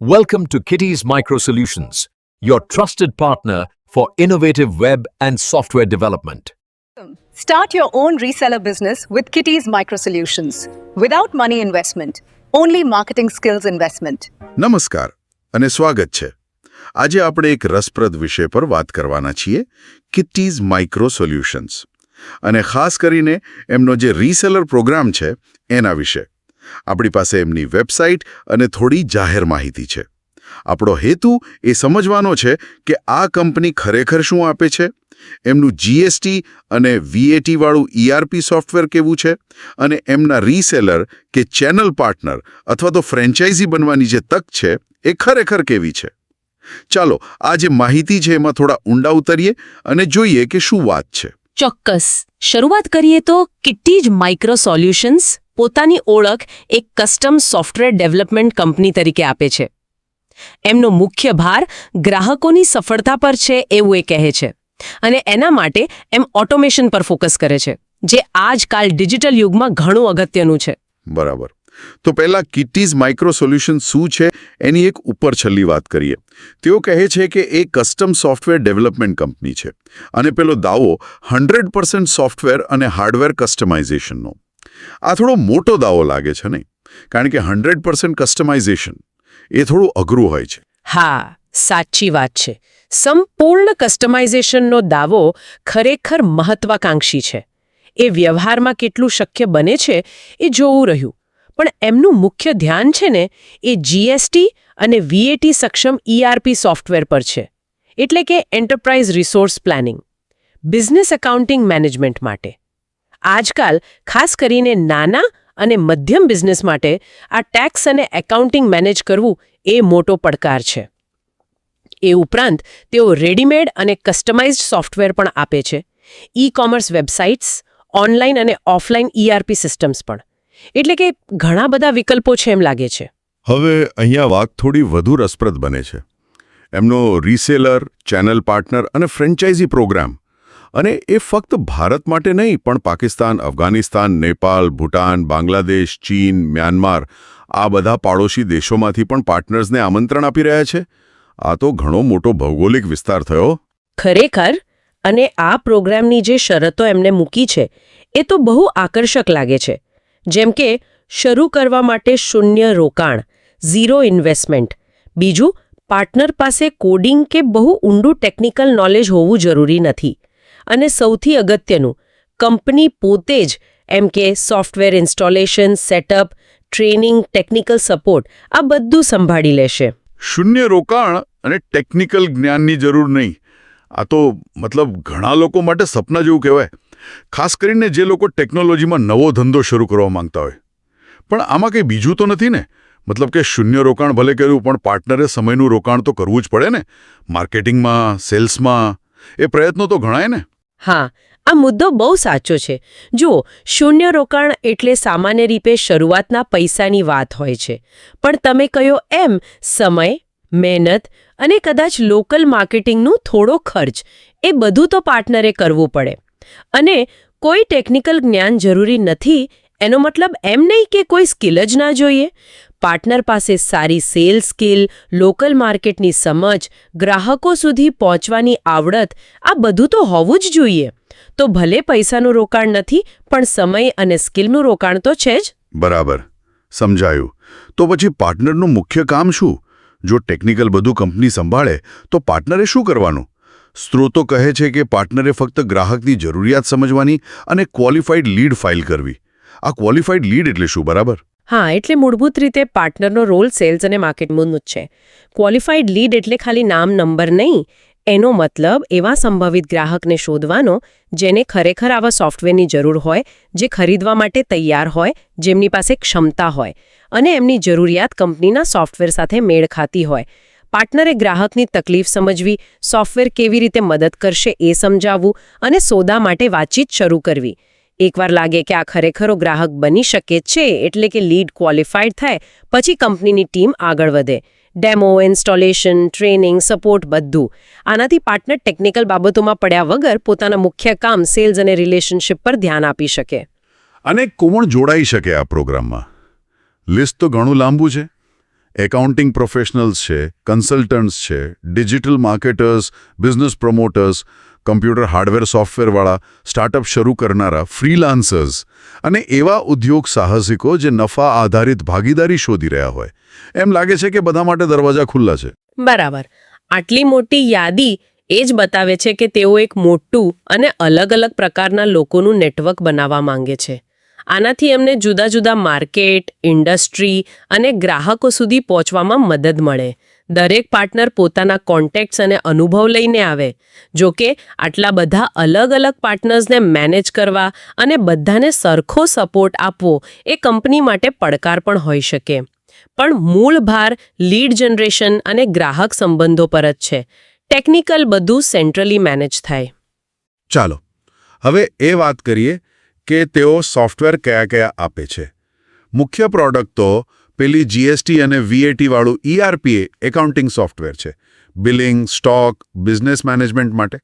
Welcome to Kitty's Micro Solutions, your trusted partner for innovative web and software development. Start your own reseller business with Kitty's Micro Solutions. Without money investment, only marketing skills investment. નમસ્કાર અને સ્વાગત છે આજે આપણે એક રસપ્રદ વિષય પર વાત કરવાના છીએ કિટ્ટીઝ માઇક્રો સોલ્યુશન્સ અને ખાસ કરીને એમનો જે રીસેલર પ્રોગ્રામ છે એના વિશે આપણી પાસે એમની વેબસાઇટ અને થોડી જાહેર માહિતી છે. આપણો હેતુ એ સમજવાનો છે કે આ કંપની ખરેખર શું આપે છે? એમનું જીએસટી અને વીએટીવાળું ઈઆરપી સોફ્ટવેર કેવું છે? અને એમના રીસેલર કે ચેનલ પાર્ટનર અથવા તો ફ્રેન્ચાઇઝી બનવાની જે તક છે એ ખરેખર કેવી છે? ચાલો, આ જે માહિતી છે એમાં થોડા ઊંડા ઉતરીએ અને જોઈએ કે શું વાત છે. ચોક્કસ. શરૂઆત કરીએ તો કિટ્ટીજ માઇક્રો સોલ્યુશન્સ પોતાની ઓળખ એક કસ્ટમ સોફ્ટવેર ડેવલપમેન્ટ કંપની તરીકે આપે છે. એમનો મુખ્ય ભાર ગ્રાહકોની સફળતા પર છે એવું એ કહે છે. અને એના માટે એમ ઓટોમેશન પર ફોકસ કરે છે, જે આજકાલ ડિજિટલ યુગમાં ઘણું અગત્યનું છે. બરાબર. તો પહેલા કિટીઝ માઇક્રો સોલ્યુશન શું છે? એની એક ઉપર છલ્લી વાત કરીએ. તેઓ કહે છે કે એ કસ્ટમ સોફ્ટવેર ડેવલપમેન્ટ કંપની છે. અને પેલો દાવો પર્સન્ટ સોફ્ટવેર અને હાર્ડવેર કસ્ટમાઇઝેશનનો. આ થોડો મોટો દાવો લાગે છે નહીં, કારણ કે હન્ડ્રેડ પર્સન્ટ કસ્ટમાઇઝેશન એ થોડું અઘરું હોય છે. હા, સાચી વાત છે. સંપૂર્ણ કસ્ટમાઇઝેશનનો દાવો ખરેખર મહત્વાકાંક્ષી છે. એ વ્યવહારમાં કેટલું શક્ય બને છે એ જોવું રહ્યું. પણ એમનું મુખ્ય ધ્યાન છે ને, એ જીએસટી અને વીએટી સક્ષમ ઈઆરપી સોફ્ટવેર પર છે. એટલે કે enterprise resource planning business accounting management માટે. આજકાલ ખાસ કરીને નાના અને મધ્યમ બિઝનેસ માટે આ ટેક્સ અને એકાઉન્ટિંગ મેનેજ કરવું એ મોટો પડકાર છે. એ ઉપરાંત તેઓ રેડીમેડ અને કસ્ટમાઇઝ્ડ સોફ્ટવેર પણ આપે છે. ઈ કોમર્સ વેબસાઇટ્સ ઓનલાઈન અને ઓફલાઈન ઈઆરપી સિસ્ટમ્સ પણ. એટલે કે ઘણા બધા વિકલ્પો છે એમ લાગે છે. હવે અહીંયા વાત થોડી વધુ રસપ્રદ બને છે. એમનો રીસેલર, ચેનલ પાર્ટનર અને ફ્રેન્ચાઇઝી પ્રોગ્રામ અને એ ફક્ત ભારત માટે નહીં, પણ પાકિસ્તાન, અફઘાનિસ્તાન નેપાલ ભૂટાન, બાંગ્લાદેશ, ચીન, મ્યાનમાર, આ બધા પાડોશી દેશોમાંથી પણ પાર્ટનર્સને આમંત્રણ આપી રહ્યા છે. આ તો ઘણો મોટો ભૌગોલિક વિસ્તાર થયો. ખરેખર? અને આ પ્રોગ્રામની જે શરતો એમને મૂકી છે, એ તો બહુ આકર્ષક લાગે છે. જેમ કે, શરૂ કરવા માટે શૂન્ય રોકાણ, ઝીરો ઇન્વેસ્ટમેન્ટ. બીજું, પાર્ટનર પાસે કોડિંગ કે બહુ ઊંડું ટેકનિકલ નોલેજ હોવું જરૂરી નથી. અને સૌથી અગત્યનું, કંપની પોતે જ એમ કે software installation, setup, training, technical support, આ બધું સંભાળી લેશે. શૂન્ય રોકાણ અને ટેકનિકલ જ્ઞાનની જરૂર નહીં. આ તો મતલબ ઘણા લોકો માટે સપના જેવું કહેવાય. ખાસ કરીને જે લોકો ટેકનોલોજીમાં નવો ધંધો શરૂ કરવા માંગતા હોય. પણ આમાં કંઈ બીજું તો નથી ને? મતલબ કે શૂન્ય રોકાણ ભલે કર્યું, પણ પાર્ટનરે સમયનું રોકાણ તો કરવું જ પડે ને? માર્કેટિંગમાં, સેલ્સમાં, એ પ્રયત્નો તો ઘણાય ને? હા, આ મુદ્દો બહુ સાચો છે. જુઓ, શૂન્ય રોકાણ એટલે સામાન્ય રીતે શરૂઆતના પૈસાની વાત હોય છે. પણ તમે કહ્યો એમ, સમય, મહેનત અને કદાચ લોકલ માર્કેટિંગનું થોડો ખર્ચ, એ બધું તો પાર્ટનરે કરવું પડે. અને કોઈ ટેકનિકલ જ્ઞાન જરૂરી નથી, એનો મતલબ એમ નહીં કે કોઈ સ્કિલ જ ના જોઈએ. પાર્ટનર પાસે સારી સેલ સ્કિલ, લોકલ માર્કેટની સમજ, ગ્રાહકો સુધી પહોંચવાની આવડત, આ બધું તો હોવું જ જોઈએ. તો ભલે પૈસાનું રોકાણ નથી, પણ સમય અને સ્કિલનું રોકાણ તો છે જ. બરાબર. સમજાયું. તો પછી પાર્ટનરનું મુખ્ય કામ શું? જો ટેકનિકલ બધું કંપની સંભાળે, તો પાર્ટનરે શું કરવાનું? સ્ત્રોતો કહે છે કે પાર્ટનરે ફક્ત ગ્રાહકની જરૂરિયાત સમજવાની અને ક્વોલિફાઈડ લીડ ફાઇલ કરવી. આ ક્વોલિફાઈડ લીડ એટલે શું, બરાબર? હા, એટલે મૂળભૂત રીતે પાર્ટનરનો રોલ સેલ્સ અને માર્કેટિંગનું જ છે. ક્વોલિફાઈડ લીડ એટલે ખાલી નામ, નંબર નહીં, એનો મતલબ એવા સંભવિત ગ્રાહકને શોધવાનો જેને ખરેખર આવા સોફ્ટવેરની જરૂર હોય, જે ખરીદવા માટે તૈયાર હોય, જેમની પાસે ક્ષમતા હોય અને એમની જરૂરિયાત કંપનીના સોફ્ટવેર સાથે મેળ ખાતી હોય. પાર્ટનરે ગ્રાહકની તકલીફ સમજવી, સોફ્ટવેર કેવી રીતે મદદ કરશે એ સમજાવવું અને સોદા માટે વાતચીત શરૂ કરવી. એકવાર લાગે કે આ ખરેખરો ગ્રાહક બની શકે છે એટલે કે લીડ ક્વોલિફાઈડ થાય, પછી કંપનીની ટીમ આગળ વધે. ડેમો, ઇન્સ્ટોલેશન, ટ્રેનિંગ, સપોર્ટ બધું. આનાથી પાર્ટનર ટેકનિકલ બાબતોમાં પડ્યા વગર પોતાના મુખ્ય કામ, સેલ્સ અને રિલેશનશિપ પર ધ્યાન આપી શકે. અને કોણ જોડાઈ શકે આ પ્રોગ્રામમાં. લિસ્ટ તો ઘણું લાંબુ છે. એકાઉન્ટિંગ પ્રોફેશનલ્સ છે કન્સલ્ટન્ટ્સ છે digital marketers business promoters computer hardware સોફ્ટવેરવાળા startup શરૂ કરનારા ફ્રીલાન્સર્સ અને એવા ઉદ્યોગ સાહસિકો જે નફા આધારિત ભાગીદારી શોધી રહ્યા હોય. એમ લાગે છે કે બધા માટે દરવાજા ખુલ્લા છે. બરાબર. આટલી મોટી યાદી એ જ બતાવે છે કે તેઓ એક મોટું અને અલગ અલગ પ્રકારના લોકોનું નેટવર્ક બનાવવા માંગે છે. આનાથી એમને જુદા જુદા માર્કેટ, ઇન્ડસ્ટ્રી અને ગ્રાહકો સુધી પહોંચવામાં મદદ મળે. દરેક પાર્ટનર પોતાના કોન્ટેક્ટ્સ અને અનુભવ લઈને આવે. જો કે, આટલા બધા અલગ અલગ પાર્ટનર્સને મેનેજ કરવા અને બધાને સરખો સપોર્ટ આપવો એ કંપની માટે પડકાર પણ હોઈ શકે. પણ મૂળ ભાર લીડ જનરેશન અને ગ્રાહક સંબંધો પર જ છે. ટેકનિકલ બધું સેન્ટ્રલી મેનેજ થાય. ચાલો, હવે એ વાત કરીએ કે તેઓ સોફ્ટવેર કયા કયા આપે છે. મુખ્ય પ્રોડક્ટ તો પેલી જીએસટી અને વીએટી વાળું ઈઆરપીએ એકાઉન્ટિંગ સોફ્ટવેર છે. બિલિંગ, સ્ટોક, બિઝનેસ મેનેજમેન્ટ માટે.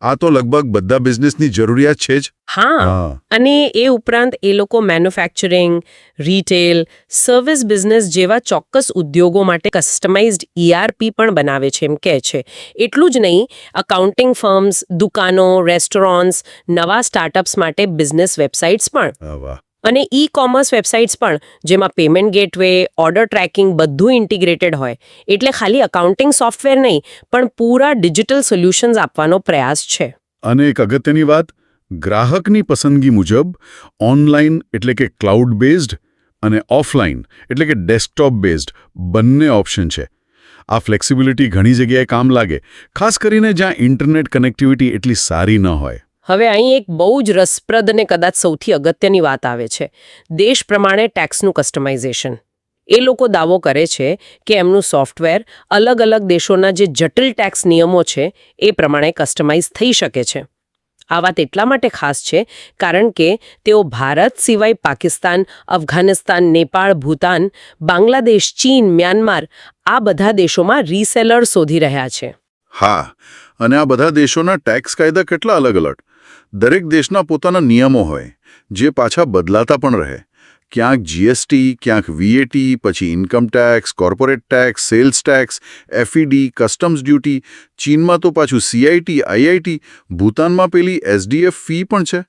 આ તો લગભગ બધા બિઝનેસની જરૂરિયાત છે જ. હા. અને એ ઉપરાંત એ લોકો મેન્યુફેક્ચરિંગ રિટેલ સર્વિસ બિઝનેસ જેવા ચોક્કસ ઉદ્યોગો માટે કસ્ટમાઇઝ્ડ ઈઆરપી પણ બનાવે છે એમ કહે છે. એટલું જ નહીં અકાઉન્ટિંગ ફર્મ્સ દુકાનો રેસ્ટોરન્ટ્સ નવા સ્ટાર્ટઅપ્સ માટે બિઝનેસ વેબસાઇટ્સ પણ. વાહ. અને ઈ કોમર્સ વેબસાઇટ્સ પણ, જેમાં પેમેન્ટ ગેટવે ઓર્ડર ટ્રેકિંગ બધું ઇન્ટિગ્રેટેડ હોય. એટલે ખાલી અકાઉન્ટિંગ સોફ્ટવેર નહીં, પણ પૂરા ડિજિટલ સોલ્યુશન્સ આપવાનો પ્રયાસ છે. અને એક અગત્યની વાત, ગ્રાહકની પસંદગી મુજબ ઓનલાઈન એટલે કે ક્લાઉડ બેઝડ અને ઓફલાઈન એટલે કે ડેસ્કટોપ બેઝડ બંને ઓપ્શન છે. આ ફ્લેક્સિબિલિટી ઘણી જગ્યાએ કામ લાગે, ખાસ કરીને જ્યાં ઇન્ટરનેટ કનેક્ટિવિટી એટલી સારી ન હોય. હવે અહીં એક બહુ જ રસપ્રદ અને કદાચ સૌથી અગત્યની વાત આવે છે. દેશ પ્રમાણે ટેક્સનું કસ્ટમાઇઝેશન એ લોકો દાવો કરે છે કે એમનું સોફ્ટવેર અલગ અલગ દેશોના જે જટિલ ટેક્સ નિયમો છે એ પ્રમાણે કસ્ટમાઇઝ થઈ શકે છે. આ વાત એટલા માટે ખાસ છે કારણ કે તેઓ ભારત સિવાય પાકિસ્તાન, અફઘાનિસ્તાન, નેપાળ, ભૂતાન, બાંગ્લાદેશ, ચીન, મ્યાનમાર આ બધા દેશોમાં રીસેલર શોધી રહ્યા છે. હા, અને આ બધા દેશોના ટેક્સ કાયદા કેટલા અલગ અલગ? દરેક દેશના પોતાના નિયમો હોય, જે પાછા બદલાતા પણ રહે. ક્યાંક જીએસટી ક્યાંક વીએટી પછી income tax corporate tax sales tax FED customs duty ચીનમાં તો પાછું સીઆઈટી આઈઆઈટી ભૂતાનમાં પેલી એસડીએફ ફી પણ છે.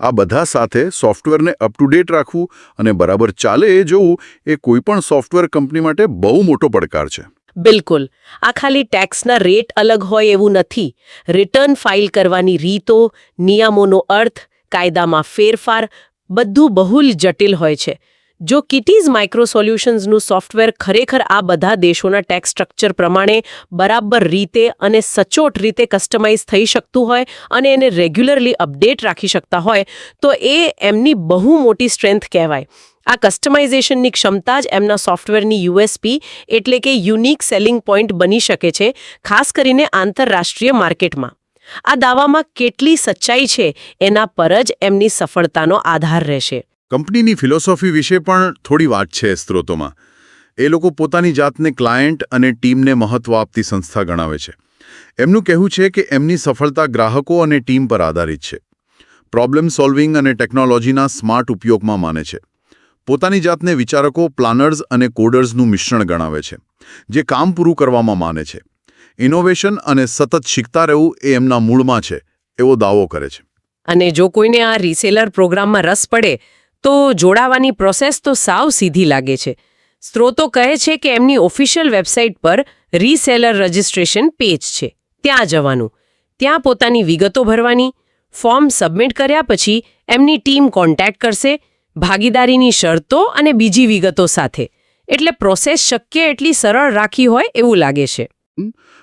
આ બધા સાથે સોફ્ટવેરને અપ ટુ ડેટ રાખવું અને બરાબર ચાલે એ જોવું એ કોઈપણ સોફ્ટવેર કંપની માટે બહુ મોટો પડકાર છે. બિલકુલ. આ ખાલી ટેક્સના રેટ અલગ હોય એવું નથી. રિટર્ન ફાઇલ કરવાની રીતો, નિયમોનો અર્થ, કાયદામાં ફેરફાર બધું બહુલ જટિલ હોય છે. જો કિટીઝ માઇક્રો સોલ્યુશન્સનું સોફ્ટવેર ખરેખર આ બધા દેશોના ટેક્સ સ્ટ્રક્ચર પ્રમાણે બરાબર રીતે અને સચોટ રીતે કસ્ટમાઇઝ થઈ શકતું હોય અને એને રેગ્યુલરલી અપડેટ રાખી શકતા હોય, તો એ એમની બહુ મોટી સ્ટ્રેન્થ કહેવાય. આ કસ્ટમાઇઝેશનની ક્ષમતા જ એમના સોફ્ટવેરની યુએસપી એટલે કે યુનિક સેલિંગ પોઈન્ટ બની શકે છે, ખાસ કરીને આંતરરાષ્ટ્રીય માર્કેટમાં. આ દાવામાં કેટલી સચ્ચાઈ છે એના પર જ એમની સફળતાનો આધાર રહેશે. કંપનીની ફિલોસોફી વિશે પણ થોડી વાત છે સ્ત્રોતોમાં. એ લોકો પોતાની જાતને ક્લાયન્ટ અને ટીમને મહત્વ આપતી સંસ્થા ગણાવે છે. એમનું કહેવું છે કે એમની સફળતા ગ્રાહકો અને ટીમ પર આધારિત છે. પ્રોબ્લેમ સોલ્વિંગ અને ટેકનોલોજીના સ્માર્ટ ઉપયોગમાં માને છે. પોતાની જાતને વિચારકો, પ્લાનર્સ અને કોડર્સનું મિશ્રણ ગણાવે છે, જે કામ પૂરું કરવામાં માને છે. ઇનોવેશન અને સતત શીખતા રહેવું એ એમના મૂળમાં છે, એવો દાવો કરે છે. અને જો કોઈને આ રીસેલર પ્રોગ્રામમાં રસ પડે તો જોડાવાની પ્રોસેસ તો સાવ સીધી લાગે છે. સ્ત્રોતો કહે છે કે એમની ઓફિશિયલ વેબસાઇટ પર રીસેલર રજિસ્ટ્રેશન પેજ છે. ત્યાં જવાનું. ત્યાં પોતાની વિગતો ભરવાની, ફોર્મ સબમિટ કર્યા પછી એમની ટીમ કોન્ટેક્ટ કરશે, ભાગીદારીની શરતો અને બીજી વિગતો સાથે. એટલે પ્રોસેસ શક્ય એટલી સરળ રાખી હોય એવું લાગે છે.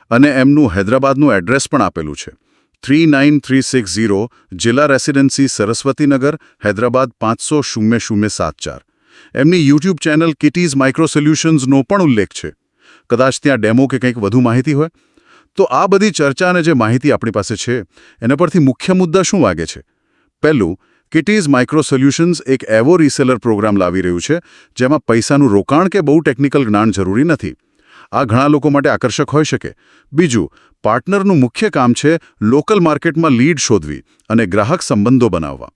અને એમનું હૈદરાબાદનું એડ્રેસ પણ આપેલું છે. Three nine three six zero, Jilla residency Saraswatinagar, Hyderabad પાંચસો શૂન્ય શૂન્ય સાત ચાર. એમની યુટ્યુબ ચેનલ કિટીઝ માઇક્રો સોલ્યુશન્સનો પણ ઉલ્લેખ છે. કદાચ ત્યાં ડેમો કે કંઈક વધુ માહિતી હોય? તો આ બધી ચર્ચા અને જે માહિતી આપણી પાસે છે, એના પરથી મુખ્ય મુદ્દા શું વાગે છે? પહેલું, કિટીઝ માઇક્રો સોલ્યુશન્સ એક એવો રીસેલર પ્રોગ્રામ લાવી રહ્યું છે, જેમાં પૈસાનું રોકાણ કે બહુ ટેકનિકલ જ્ઞાન જરૂરી નથી. આ ઘણા લોકો માટે આકર્ષક હોઈ શકે. બીજું, પાર્ટનરનું મુખ્ય કામ છે લોકલ માર્કેટમાં લીડ શોધવી અને ગ્રાહક સંબંધો બનાવવા.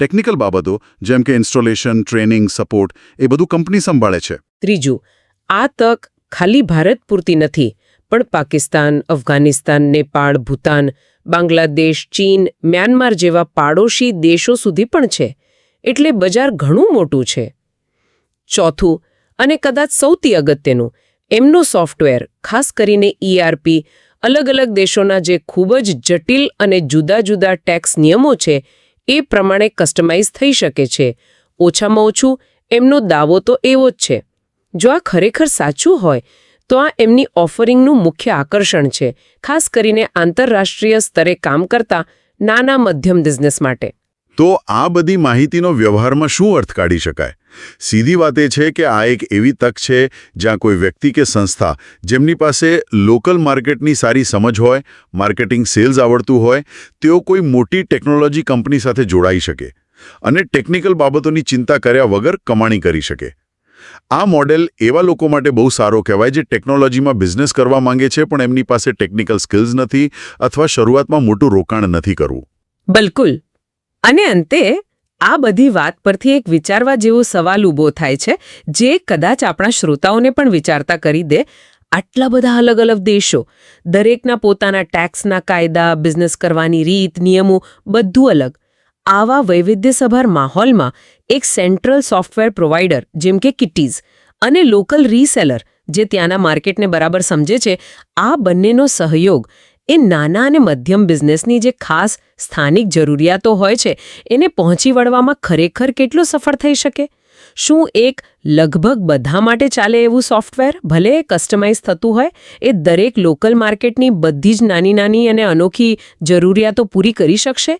ટેકનિકલ બાબતો, જેમ કે ઇન્સ્ટોલેશન, ટ્રેનિંગ, સપોર્ટ, એ બધું કંપની સંભાળે છે. ત્રીજું, આ તક ખાલી ભારત પૂરતી નથી, પણ પાકિસ્તાન, અફઘાનિસ્તાન, નેપાળ, ભૂતાન, બાંગ્લાદેશ, ચીન, મ્યાનમાર જેવા પાડોશી દેશો સુધી પણ છે. એટલે બજાર ઘણું મોટું છે. ચોથું, અને કદાચ સૌથી અગત્યનું એમનું સોફ્ટવેર, ખાસ કરીને ઈઆરપી અલગ અલગ દેશોના જે ખૂબ જ જટિલ અને જુદા જુદા ટેક્સ નિયમો છે, એ પ્રમાણે કસ્ટમાઇઝ થઈ શકે છે. ઓછામાં ઓછું, એમનો દાવો તો એવો જ છે. જો આ ખરેખર સાચું હોય, તો આ એમની ઓફરિંગનું મુખ્ય આકર્ષણ છે, ખાસ કરીને આંતરરાષ્ટ્રીય સ્તરે કામ કરતા નાના મધ્યમ બિઝનેસ માટે. તો આ બધી માહિતીનો વ્યવહારમાં શું અર્થ કાઢી શકાય? સીધી વાત એ છે કે આ એક એવી તક છે જ્યાં કોઈ વ્યક્તિ કે સંસ્થા જેમની પાસે લોકલ માર્કેટની સારી સમજ હોય, માર્કેટિંગ સેલ્સ આવડતું હોય, તેઓ કોઈ મોટી ટેકનોલોજી કંપની સાથે જોડાઈ શકે અને ટેકનિકલ બાબતોની ચિંતા કર્યા વગર કમાણી કરી શકે. આ મોડેલ એવા લોકો માટે બહુ સારો કહેવાય જે ટેકનોલોજીમાં બિઝનેસ કરવા માંગે છે, પણ એમની પાસે ટેકનિકલ સ્કિલ્સ નથી અથવા શરૂઆતમાં મોટું રોકાણ નથી કરવું. બિલકુલ. અને અંતે આ બધી વાત પરથી એક વિચારવા જેવો સવાલ ઊભો થાય છે, જે કદાચ આપણા શ્રોતાઓને પણ વિચારતા કરી દે. આટલા બધા અલગ અલગ દેશો, દરેકના પોતાના ટેક્સના કાયદા, બિઝનેસ કરવાની રીત, નિયમો, બધું અલગ. આવા વૈવિધ્યસભર માહોલમાં એક સેન્ટ્રલ સોફ્ટવેર પ્રોવાઈડર જેમ કે કિટીઝ, અને લોકલ રીસેલર, જે ત્યાંના માર્કેટને બરાબર સમજે છે, આ બંનેનો સહયોગ એ નાના અને મધ્યમ બિઝનેસની જે ખાસ સ્થાનિક જરૂરિયાતો હોય છે, એને પહોંચી વળવામાં ખરેખર કેટલો સફળ થઈ શકે? શું એક લગભગ બધા માટે ચાલે એવું સોફ્ટવેર, ભલે કસ્ટમાઇઝ થતું હોય, એ દરેક લોકલ માર્કેટની બધી જ નાની નાની અને અનોખી જરૂરિયાતો પૂરી કરી શકશે?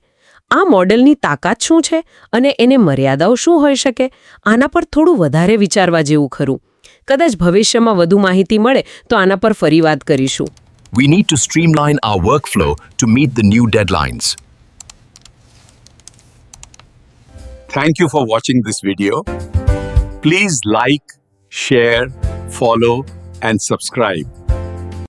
આ મોડેલની તાકાત શું છે અને એને મર્યાદાઓ શું હોઈ શકે? આના પર થોડું વધારે વિચારવા જેવું ખરું. કદાચ ભવિષ્યમાં વધુ માહિતી મળે તો આના પર ફરી વાત કરીશું. We need to streamline our workflow to meet the new deadlines. Thank you for watching this video. Please like, share, follow, and subscribe.